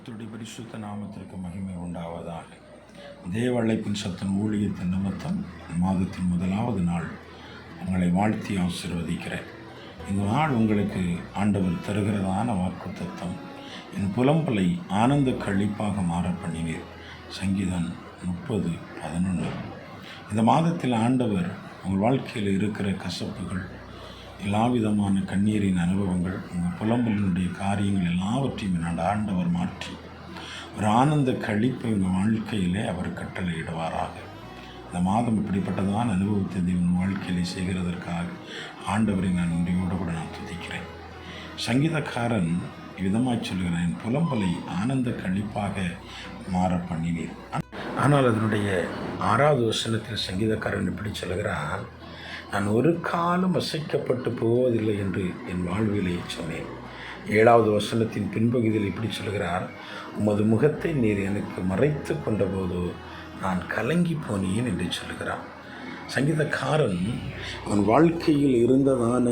கர்த்தருடைய பரிசுத்த நாமத்திற்கு மகிமை உண்டாவதாக. தேவ அழைப்பின் சத்தம் ஊழியத்தின் நிமித்தம் மாதத்தின் முதலாவது நாள் உங்களை வாழ்த்தி ஆசீர்வதிக்கிறேன். இந்த நாள் உங்களுக்கு ஆண்டவர் தருகிறதான வாக்கு தத்தம் என் புலம்பலை ஆனந்த கழிப்பாக மாற பண்ணினீர். சங்கீதம் முப்பது பதினொன்று. இந்த மாதத்தில் ஆண்டவர் உங்கள் வாழ்க்கையில் இருக்கிற கசப்புகள் எல்லா விதமான கண்ணீரின் அனுபவங்கள் உங்கள் புலம்பலினுடைய காரியங்கள் எல்லாவற்றையும் என்னோட ஆண்டவர் மாற்றி ஒரு ஆனந்த கழிப்பை உங்கள் வாழ்க்கையிலே அவர் கட்டளையிடுவாராக. இந்த மாதம் இப்படிப்பட்டதான் அனுபவத்தை தேவன் வாழ்க்கையிலே செய்கிறதற்காக ஆண்டவரை நான் நன்றியோடு கூட நான் துதிக்கிறேன். சங்கீதக்காரன் விதமாய் சொல்கிறேன் என் புலம்பலை ஆனந்த கழிப்பாக மாற பண்ணினீர். ஆனால் அதனுடைய ஆறாவது வசனத்தில் சங்கீதக்காரன் இப்படி சொல்கிறான் நான் ஒரு காலம் அசைக்கப்பட்டு போவதில்லை என்று என் வாழ்விலே சொன்னேன். ஏழாவது வசனத்தின் பின்பகுதியில் இப்படி சொல்கிறார் உமது முகத்தை நீர் எனக்கு மறைத்து கொண்டபோது நான் கலங்கி போனேன் என்று சொல்கிறார். சங்கீதக்காரன் அவன் வாழ்க்கையில் இருந்ததான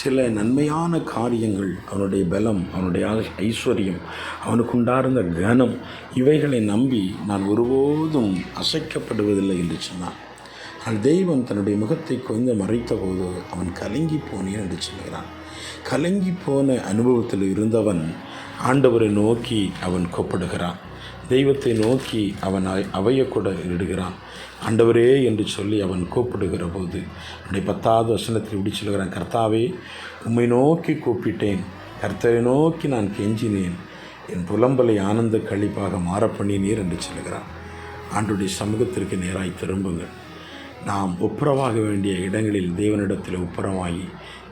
சில நன்மையான காரியங்கள் அவனுடைய பலம் அவனுடைய ஐஸ்வர்யம் அவனுக்கு உண்டார்ந்த கனம் இவைகளை நம்பி நான் ஒருபோதும் அசைக்கப்படுவதில்லை என்று சொன்னான். அந்த தெய்வம் தன்னுடைய முகத்தை கொஞ்சம் மறைத்தபோது அவன் கலங்கி போனேன் என்று சொல்கிறான். கலங்கி போன அனுபவத்தில் இருந்தவன் ஆண்டவரை நோக்கி அவன் கூப்பிடுகிறான். தெய்வத்தை நோக்கி அவன் அவையக்கூட இடுகிறான். ஆண்டவரே என்று சொல்லி அவன் கூப்பிடுகிற போது அப்படி பத்தாவது வசனத்தில் இப்படி சொல்கிறான். கர்த்தாவே உம்மை நோக்கி கூப்பிட்டேன். கர்த்தரை நோக்கி நான் கெஞ்சினேன். என் புலம்பலை ஆனந்த கழிப்பாக மாற பண்ணினீர் என்று சொல்கிறான். ஆண்டுடைய சமூகத்திற்கு நேராய் திரும்புங்கள். நாம் ஒப்புரவாக வேண்டிய இடங்களில் தேவனிடத்தில் ஒப்புரவாகி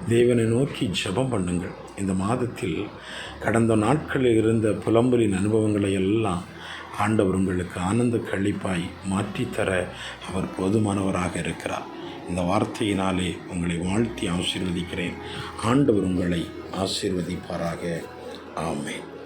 தேவனை நோக்கி ஜபம் பண்ணுங்கள். இந்த மாதத்தில் கடந்த நாட்களில் இருந்த புலம்பலின் அனுபவங்களை எல்லாம் ஆண்டவர் உங்களுக்கு ஆனந்த கழிப்பாய் மாற்றித்தர அவர் போதுமானவராக இருக்கிறார். இந்த வார்த்தையினாலே உங்களை வாழ்த்தி ஆசீர்வதிக்கிறேன். ஆண்டவர் உங்களை ஆசீர்வதிப்பாராக. ஆமேன்.